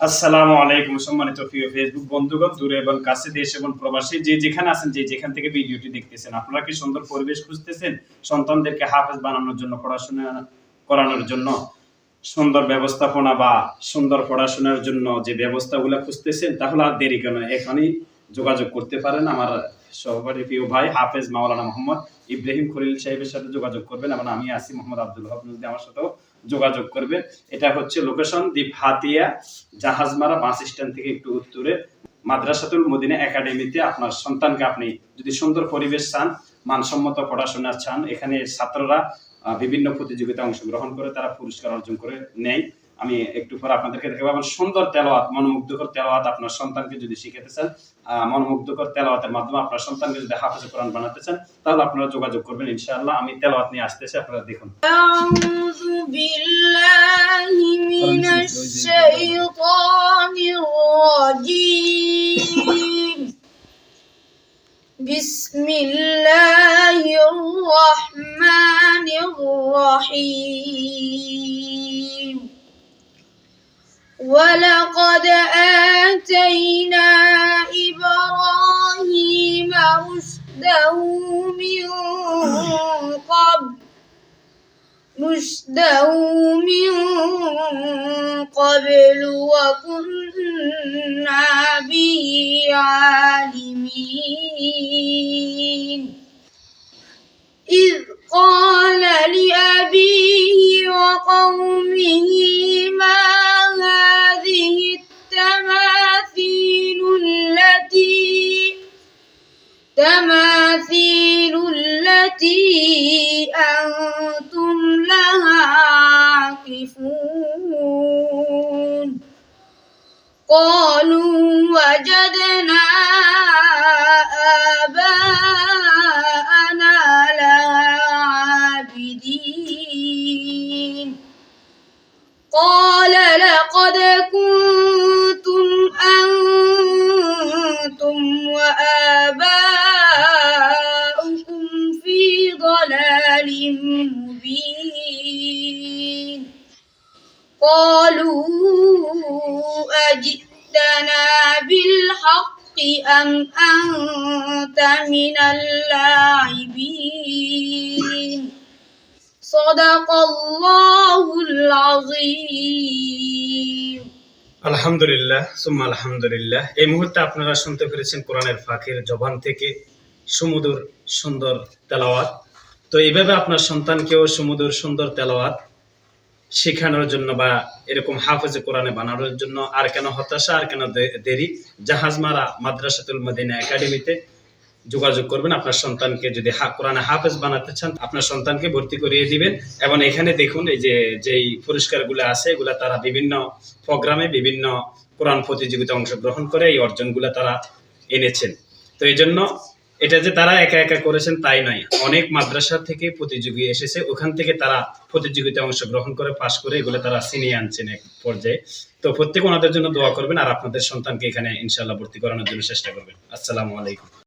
আসসালামু আলাইকুম সম্মানিত প্রিয় ফেসবুক বন্ধুগণ, দূরে এবং কাছে দেশ এবং প্রবাসী, যে যেখানে আছেন, যে যেখান থেকে ভিডিওটি দেখতেছেন, আপনারা কি সুন্দর পরিবেশ খুঁজতেছেন? সন্তানদেরকে হাফেজ বানানোর জন্য, পড়াশোনা করানোর জন্য, সুন্দর ব্যবস্থাপনা বা সুন্দর পড়াশোনার জন্য যে ব্যবস্থাগুলো খুঁজতেছেন, তাহলে আর দেরি কেন? এখনই যোগাযোগ করতে পারেন আমার সহপাঠী প্রিয় ভাই, হাফেজ মাওলানা মোহাম্মদ ইব্রাহিম খলিল সাহেবের সাথে যোগাযোগ করবেন। এবং আমি আছি মোহাম্মদ আব্দুল হক আমার সাথেও যোগাযোগ করবেন এটা হচ্ছে লোকেশন দ্বীপ হাতিয়া জাহাজমারা বাস স্ট্যান্ড থেকে একটু উত্তরে। মাদ্রাসাতুল মদিনা একাডেমিতে আপনার সন্তানকে আপনি যদি সুন্দর পরিবেশ চান, মানসম্মত পড়াশোনা চান, এখানে ছাত্ররা বিভিন্ন প্রতিযোগিতা অংশগ্রহণ করে, তারা পুরস্কার অর্জন করে নেয়। আমি একটু পর আপনাদেরকে দেখাবো এবং সুন্দর তেলাওয়াত, মনোমুগ্ধকর তেলাওয়াত আপনার সন্তানকে যদি শিখাতে চান মনোমুগ্ধকর তেলাওয়াতের মাধ্যমে আপনার সন্তানকে যদি হাফেজ কোরআন বানাতে চান, তাহলে আপনারা যোগাযোগ করবেন, ইনশাআল্লাহ। আমি তেলাওয়াত নিয়ে আসতেছি, আপনারা দেখুন। আউযু বিল্লাহি মিনাশ শাইতানির বিসমিল্লাহির রহমানির রহিম। ولقد آتينا إبراهيم رشده من قبل رشده من قبل وكنا به عالمين. إذ قال لأبيه وقومه أنتم لها عاكفون قالوا وجدنا ضلال مبين قالوا أجئتنا بالحق أم أنت من اللاعبين صدق الله العظيم আলহামদুলিল্লাহ সুম্মা আলহামদুলিল্লাহ এই মুহূর্তে আপনারা শুনতে পেরেছেন কোরআনের ফাঁকের জবান থেকে সুমধুর সুন্দর তেলাওয়াত তো এইভাবে আপনার সন্তানকেও সুমধুর, সুন্দর তেলাওয়াত শেখানোর জন্য বা এরকম হাফেজে কোরআনে বানানোর জন্য আর কেন হতাশা, আর কেন দেরি? জাহাজমারা মাদ্রাসাতুল মদিনা একাডেমিতে যোগাযোগ করবেন। আপনার সন্তানকে যদি কোরআনে হাফেজ বানাতে চান, আপনার সন্তানকে ভর্তি করিয়ে দিবেন। এবং এখানে দেখুন, এই যে, যেই পুরস্কারগুলো আছে, এগুলা তারা বিভিন্ন প্রোগ্রামে বিভিন্ন কোরআন প্রতিযোগিতায় অংশগ্রহণ করে, এই অর্জনগুলো তারা এনেছেন। তো এই জন্য এটা যে তারা একা একা করেছেন তাই নয়। অনেক মাদ্রাসা থেকে প্রতিযোগী এসেছে। ওখান থেকে তারা প্রতিযোগিতায় অংশগ্রহণ করে, পাশ করে এগুলো তারা ছিনিয়ে আনছেন এক পর্যায়ে। তো প্রত্যেক ওনাদের জন্য দোয়া করবেন আর আপনাদের সন্তানকে এখানে ইনশাল্লাহ ভর্তি করানোর জন্য চেষ্টা করবেন। আসসালামু আলাইকুম।